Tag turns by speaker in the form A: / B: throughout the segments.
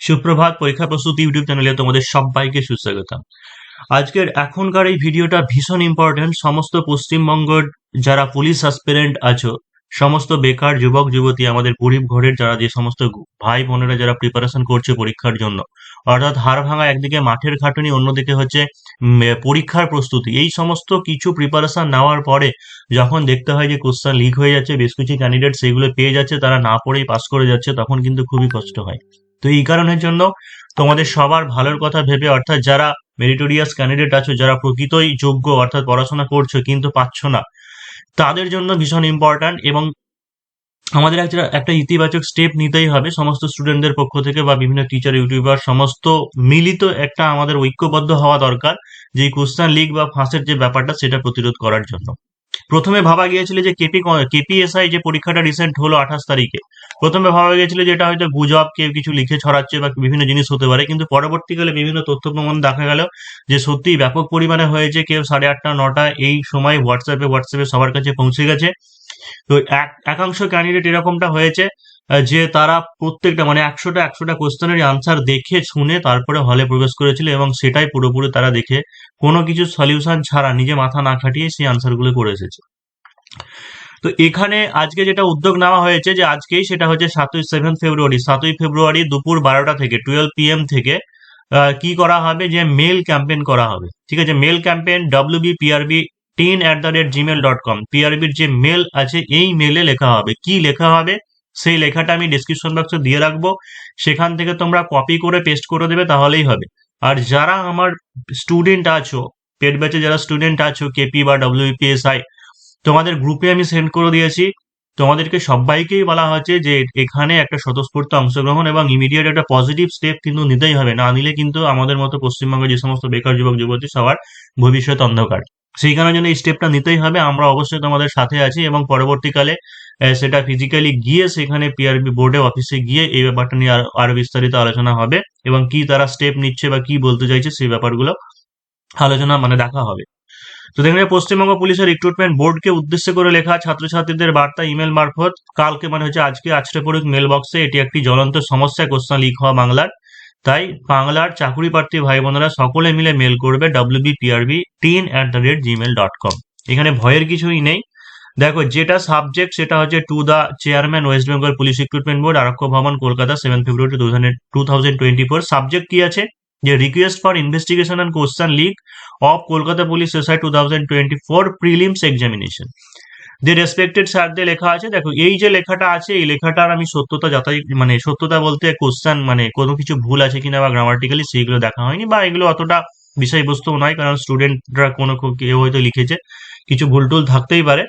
A: সুপ্রভাত পরীক্ষা প্রস্তুতি ইউটিউব চ্যানেলে তোমাদের সবাইকে সুস্বাগতম। আজকের এখনকার এই ভিডিওটা ভীষণ ইম্পর্টেন্ট সমস্ত পশ্চিমবঙ্গের যারা পুলিশ অ্যাসপিরেন্ট আছো, সমস্ত বেকার যুবক, যুবতী, আমাদের গরিব ঘরের যারা যে সমস্ত ভাই বোনেরা যারা প্রিপারেশন করছে পরীক্ষার জন্য, অর্থাৎ হাড় ভাঙা একদিকে, মাঠের খাটুনি অন্যদিকে হচ্ছে পরীক্ষার প্রস্তুতি। এই সমস্ত কিছু প্রিপারেশন নেওয়ার পরে যখন দেখতে হয় যে কোশ্চেন লিক হয়ে যাচ্ছে, বেশ কিছু ক্যান্ডিডেট সেগুলো পেয়ে যাচ্ছে, তারা না পড়েই পাস করে যাচ্ছে, তখন কিন্তু খুবই কষ্ট হয়। তো এই কারণের জন্য তোমাদের সবার ভালোর কথা ভেবে, অর্থাৎ যারা মেরিটোরিয়াস ক্যান্ডিডেট আছো, যারা প্রকৃতই যোগ্য, অর্থাৎ পড়াশোনা করছ কিন্তু পাচ্ছ না, তাদের জন্য ভীষণ ইম্পর্ট্যান্ট এবং আমাদের একটা একটা ইতিবাচক স্টেপ নিতেই হবে। সমস্ত স্টুডেন্টদের পক্ষ থেকে বা বিভিন্ন টিচার ইউটিউবার সমস্ত মিলিত একটা আমাদের ঐক্যবদ্ধ হওয়া দরকার যে কোশ্চেন লিক বা ফাঁসের যে ব্যাপারটা, সেটা প্রতিরোধ করার জন্য। প্রথমে ভাবা গিয়েছিল যে কেপি কেপিএসআই যে পরীক্ষাটা রিসেন্ট হলো আঠাশ তারিখে। প্রথমে ভাবা গিয়েছিল যে এটা হয়তো গুজব, কেউ কিছু লিখে ছড়াচ্ছে বা বিভিন্ন জিনিস হতে পারে, কিন্তু পরবর্তীকালে বিভিন্ন তথ্য প্রমাণ দেখা গেল যে সত্যি ব্যাপক পরিমাণে হয়েছে কেউ সাড়ে আটটা, নটা, এই সময় হোয়াটসঅ্যাপে হোয়াটসঅ্যাপে সবার কাছে পৌঁছে গেছে। তো এক, একাংশ ক্যান্ডিডেট এরকমটা হয়েছে। যে তারা প্রত্যেকটা মানে একশোটা একশোটা কোশ্চেনের আনসার দেখে, শুনে তারপরে হলে প্রবেশ করেছিল এবং সেটাই পুরোপুরি তারা দেখে কোনো কিছু সলিউশন ছাড়া, নিজে মাথা না খাটিয়ে সেই আনসারগুলো করে এসেছে। তো এখানে আজকে যেটা উদ্যোগ নেওয়া হয়েছে যে আজকেই সেটা হচ্ছে সাতই সেভেন ফেব্রুয়ারি সাতই ফেব্রুয়ারি দুপুর বারোটা থেকে টুয়েলভ পিএম থেকে কি করা হবে? যে মেল ক্যাম্পেইন করা হবে। ঠিক আছে? Mail campaign W B PRB ten at the rate Gmail dot com পিআরবির যে মেল আছে, এই মেলে লেখা হবে। কি লেখা হবে? সেই লেখাটা আমি ডিসক্রিপশন বক্সে দিয়ে রাখব। সেখান থেকে তোমরা কপি করে পেস্ট করে দেবে, তাহলেই হবে। আর যারা আমার স্টুডেন্ট আছো, পেট ব্যাচে যারা স্টুডেন্ট আছো কেপি বা ডাব্লিউপিএসআই তোমাদের গ্রুপে আমি সেন্ড করে দিয়েছি। তোমাদেরকে সবাইকেই বলা হচ্ছে যে, এখানে একটা স্বতঃস্ফূর্ত অংশগ্রহণ এবং ইমিডিয়েট একটা পজিটিভ স্টেপ কিন্তু নিতেই হবে। না নিলে কিন্তু আমাদের মতো পশ্চিমবঙ্গের যে সমস্ত বেকার যুবক, যুবতী সবার ভবিষ্যৎ অন্ধকার। সেই কারণের জন্য এই স্টেপটা নিতেই হবে। আমরা অবশ্যই তোমাদের সাথে আছি এবং পরবর্তীকালে সেটা ফিজিক্যালি গিয়ে সেখানে পিআরবি বোর্ডে অফিসে গিয়ে এই ব্যাপারটা নিয়ে আরও বিস্তারিত আলোচনা হবে এবং কি তারা স্টেপ নিচ্ছে বা কি বলতে চাইছে সেই ব্যাপারগুলো আলোচনা মানে দেখা হবে। তো দেখেন পশ্চিমবঙ্গ পুলিশের রিক্রুটমেন্ট বোর্ডকে উদ্দেশ্য করে লেখা ছাত্রছাত্রীদের বার্তা ইমেল মারফত, কালকে মানে হচ্ছে আজকে আছড়ে পড়ুক মেল বক্সে এটি একটি জ্বলন্ত সমস্যা কোশ্চেন লিক হওয়া বাংলার। তাই বাংলার চাকুরি প্রার্থী ভাই বোনেরা সকলে মিলে মেল করবে WBPRB ten at the rate Gmail dot com এখানে ভয়ের কিছুই নেই। দেখো, যেটা সাবজেক্ট সেটা হচ্ছে to the chairman West Bengal police recruitment board Arakshya Bhavan Kolkata seven February two thousand two thousand twenty four subject কি আছে? যে request for investigation and question police of Kolkata Police SI 2024 prelims examination যে respected স্যারদের লেখা আছে, দেখো, এই যে লেখাটা আছে, এই লেখাটার আমি সত্যতা যাচাই মানে সত্যতা বলতে কোশ্চেন মানে কোনো কিছু ভুল আছে কিনা বা গ্রামাটিক্যালি সেইগুলো দেখা হয়নি বা এগুলো অতটা বিষয়বস্তু নয়, কারণ স্টুডেন্টরা কোনো কেউ হয়তো লিখেছে, কিছু ভুল টুল থাকতেই পারে।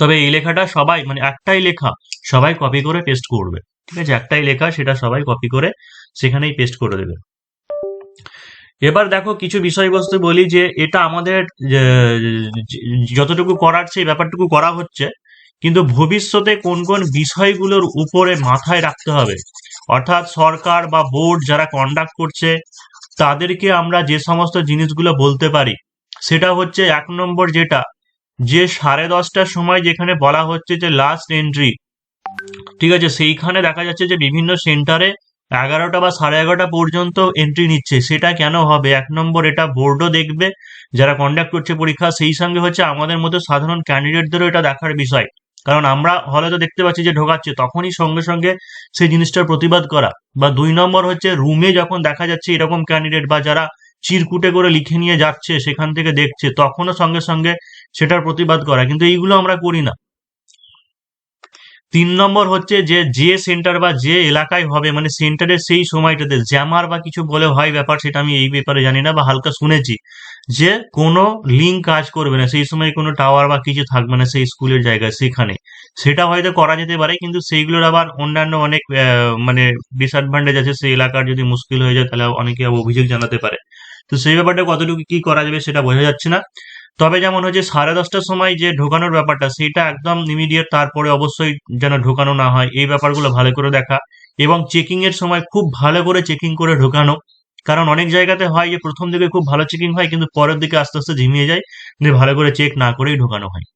A: তবে এই লেখাটা সবাই মানে একটাই লেখা, সবাই কপি করে পেস্ট করবে। ঠিক আছে? একটাই লেখা, সেটা সবাই কপি করে সেখানেই পেস্ট করে দেবে। এবার দেখো কিছু বিষয়বস্তু বলি যে এটা আমাদের যতটুকু করার সেই ব্যাপারটুকু করা হচ্ছে, কিন্তু ভবিষ্যতে কোন কোন বিষয়গুলোর উপরে মাথায় রাখতে হবে। অর্থাৎ সরকার বা বোর্ড যারা কন্ডাক্ট করছে, তাদেরকে আমরা যে সমস্ত জিনিসগুলো বলতে পারি, সেটা হচ্ছে এক নম্বর যেটা, যে সাড়ে দশটার সময় যেখানে বলা হচ্ছে যে লাস্ট এন্ট্রি ঠিক আছে? সেইখানে দেখা যাচ্ছে যে বিভিন্ন সেন্টারে এগারোটা বা সাড়ে এগারোটা পর্যন্ত এন্ট্রি নিচ্ছে। সেটা কেন হবে? এক নম্বর, এটা বোর্ডও দেখবে। যারা কন্ডাক্ট করছে পরীক্ষা, সেই সঙ্গে হচ্ছে আমাদের মতো সাধারণ ক্যান্ডিডেটদেরও এটা দেখার বিষয়। কারণ আমরা হলে তো দেখতে পাচ্ছি যে ঢোকাচ্ছে, তখনই সঙ্গে সঙ্গে সেই জিনিসটার প্রতিবাদ করা। বা দুই নম্বর হচ্ছে রুমে যখন দেখা যাচ্ছে এরকম ক্যান্ডিডেট বা যারা চিরকুটে করে লিখে নিয়ে যাচ্ছে, সেখান থেকে দেখছে, তখনও সঙ্গে সঙ্গে সেটার প্রতিবাদ করা। কিন্তু এইগুলো আমরা করি না। তিন নম্বর হচ্ছে যে যে সেন্টার বা যে এলাকায় হবে মানে সেন্টারের সেই সময়টাতে জ্যামার বা কিছু বলে হয় ব্যাপার, সেটা আমি এই ব্যাপারে জানি না বা হালকা শুনেছি যে, কোনো লিঙ্ক কাজ করবে না। সেই সময় কোনো টাওয়ার বা কিছু থাকবে না সেই স্কুলের জায়গায়, সেখানে। সেটা হয়তো করা যেতে পারে, কিন্তু সেইগুলোর আবার অন্যান্য অনেক মানে ডিসঅ্যাডভান্টেজ আছে। সেই এলাকার যদি মুশকিল হয়ে যায়, তাহলে অনেকে অভিযোগ জানাতে পারে। তো সেই ব্যাপারটা কতটুকু কি করা যাবে, সেটা বোঝা যাচ্ছে না। তবে যেমন হচ্ছে সাড়ে দশটার সময় যে ঢোকানোর ব্যাপারটা, সেটা একদম ইমিডিয়েট তারপরে অবশ্যই যেন ঢোকানো না হয়। এই ব্যাপারগুলো ভালো করে দেখা। এবং চেকিং এর সময় খুব ভালো করে চেকিং করে ঢোকানো। কারণ অনেক জায়গাতে হয় যে প্রথম দিকে খুব ভালো চেকিং হয়, কিন্তু পরের দিকে আস্তে আস্তে ঝিমিয়ে যায়। যে ভালো করে চেক না করেই ঢোকানো হয়।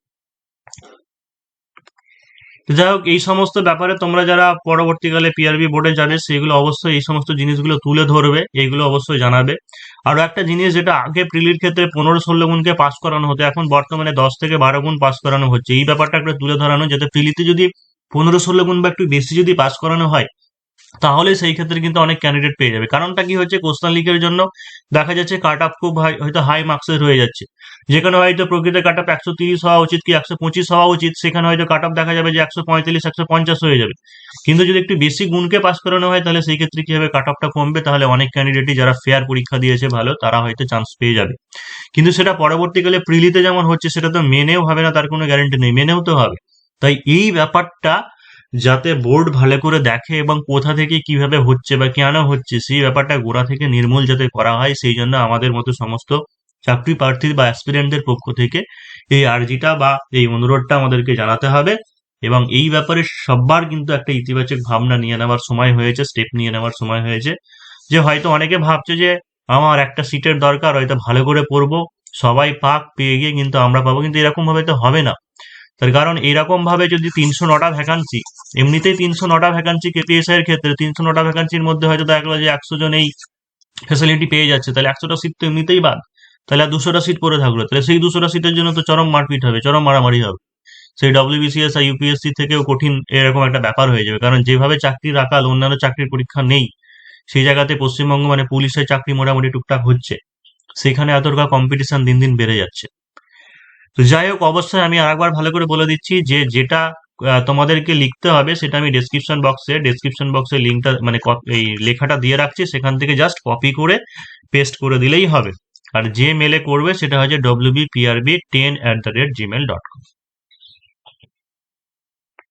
A: যাই হোক, এই সমস্ত ব্যাপারে তোমরা যারা পরবর্তীকালে পিআরবি বোর্ডে জানে, সেগুলো অবশ্যই এই সমস্ত জিনিসগুলো তুলে ধরবে, এইগুলো অবশ্যই জানাবে। আরও একটা জিনিস যেটা আগে প্রিলির ক্ষেত্রে পনেরো ষোলো গুণকে পাস করানো হতো, এখন বর্তমানে দশ থেকে বারো গুণ পাস করানো হচ্ছে। এই ব্যাপারটা একটা তুলে ধরানো, যাতে প্রিলিতে যদি পনেরো ষোলো গুণ বা একটু বেশি যদি পাস করানো হয় তাহলে সেই ক্ষেত্রে কিন্তু অনেক ক্যান্ডিডেট পেয়ে যাবে। কারণটা কি হচ্ছে? কোস্টাল লিগের জন্য দেখা যাচ্ছে কাট আপ খুব হয়তো হাই মার্কসের হয়ে যাচ্ছে। যেখানে হয়তো প্রকৃত কাট আপ একশো তিরিশ হওয়া উচিত কি একশো পঁচিশ হওয়া উচিত, সেখানে হয়তো কাট আপ দেখা যাবে যে একশো পঁয়তাল্লিশ, একশো পঞ্চাশ হয়ে যাবে। কিন্তু যদি একটু বেশি গুণকে পাস করানো হয়, তাহলে সেই ক্ষেত্রে কি হবে কাট আপটা কমবে? তাহলে অনেক ক্যান্ডিডেটই যারা ফেয়ার পরীক্ষা দিয়েছে ভালো, তারা হয়তো চান্স পেয়ে যাবে। কিন্তু সেটা পরবর্তীকালে প্রিলিতে যেমন হচ্ছে, সেটা তো মেনেও হবে না, তার কোনো গ্যারান্টি নেই। মেনেও তো হবে। তাই এই ব্যাপারটা যাতে বোর্ড ভালো করে দেখে এবং কোথা থেকে কীভাবে হচ্ছে বা কেন হচ্ছে, সেই ব্যাপারটা গোড়া থেকে নির্মূল যাতে করা হয়, সেই জন্য আমাদের মতো সমস্ত চাকরি প্রার্থী বা অ্যাসপিরেন্টদের পক্ষ থেকে এই আর্জিটা বা এই অনুরোধটা আমাদেরকে জানাতে হবে এবং এই ব্যাপারে সবার কিন্তু একটা ইতিবাচক ভাবনা নিয়ে নেওয়ার সময় হয়েছে স্টেপ নিয়ে নেওয়ার সময় হয়েছে। যে হয়তো অনেকে ভাবছে যে আমার একটা সিটের দরকার, হয়তো ভালো করে পড়ব সবাই পাক পেয়ে গিয়ে কিন্তু আমরা পাবো, কিন্তু এরকম ভাবে তো হবে না। তার কারণ এরকম ভাবে যদি তিনশো নটা ভ্যাকান্সি এমনিতেই তিনশো নটা ভ্যাকান্সি কেপিএসআই এর ক্ষেত্রে, তিনশো নটা ভ্যাকান্সির মধ্যে হয়তো দেখা গেলো যে একশো জন এই ফেসিলিটি পেয়ে যাচ্ছে, তাহলে একশোটা সিট তো এমনিতেই বাদ। তাহলে আর দুশোটা সিট পরে থাকল। তাহলে সেই দুশোটা সিটের জন্য তো চরম মারপিট হবে, চরম মারামারি হবে। সেই ডব্লিউবিসিএস আর ইউপিএসসি থেকেও কঠিন এরকম একটা ব্যাপার হয়ে যাবে। কারণ যেভাবে চাকরির আকাল, অন্যান্য চাকরির পরীক্ষা নেই, সেই জায়গাতে পশ্চিমবঙ্গ মানে পুলিশের চাকরি মোটামুটি টুকটাক হচ্ছে। সেখানে এতটা কম্পিটিশন দিন দিন বেড়ে যাচ্ছে। তো যাই হোক, অবশ্যই আমি আরেকবার ভালো করে বলে দিচ্ছি যে যেটা তোমাদেরকে লিখতে হবে সেটা আমি ডেসক্রিপশন বক্সে ডেসক্রিপশন বক্সে লিঙ্কটা মানে এই লেখাটা দিয়ে রাখছি, সেখান থেকে জাস্ট কপি করে পেস্ট করে দিলেই হবে। আর যে মেলে করবে সেটা হচ্ছে WB PRB ten at the rate Gmail dot com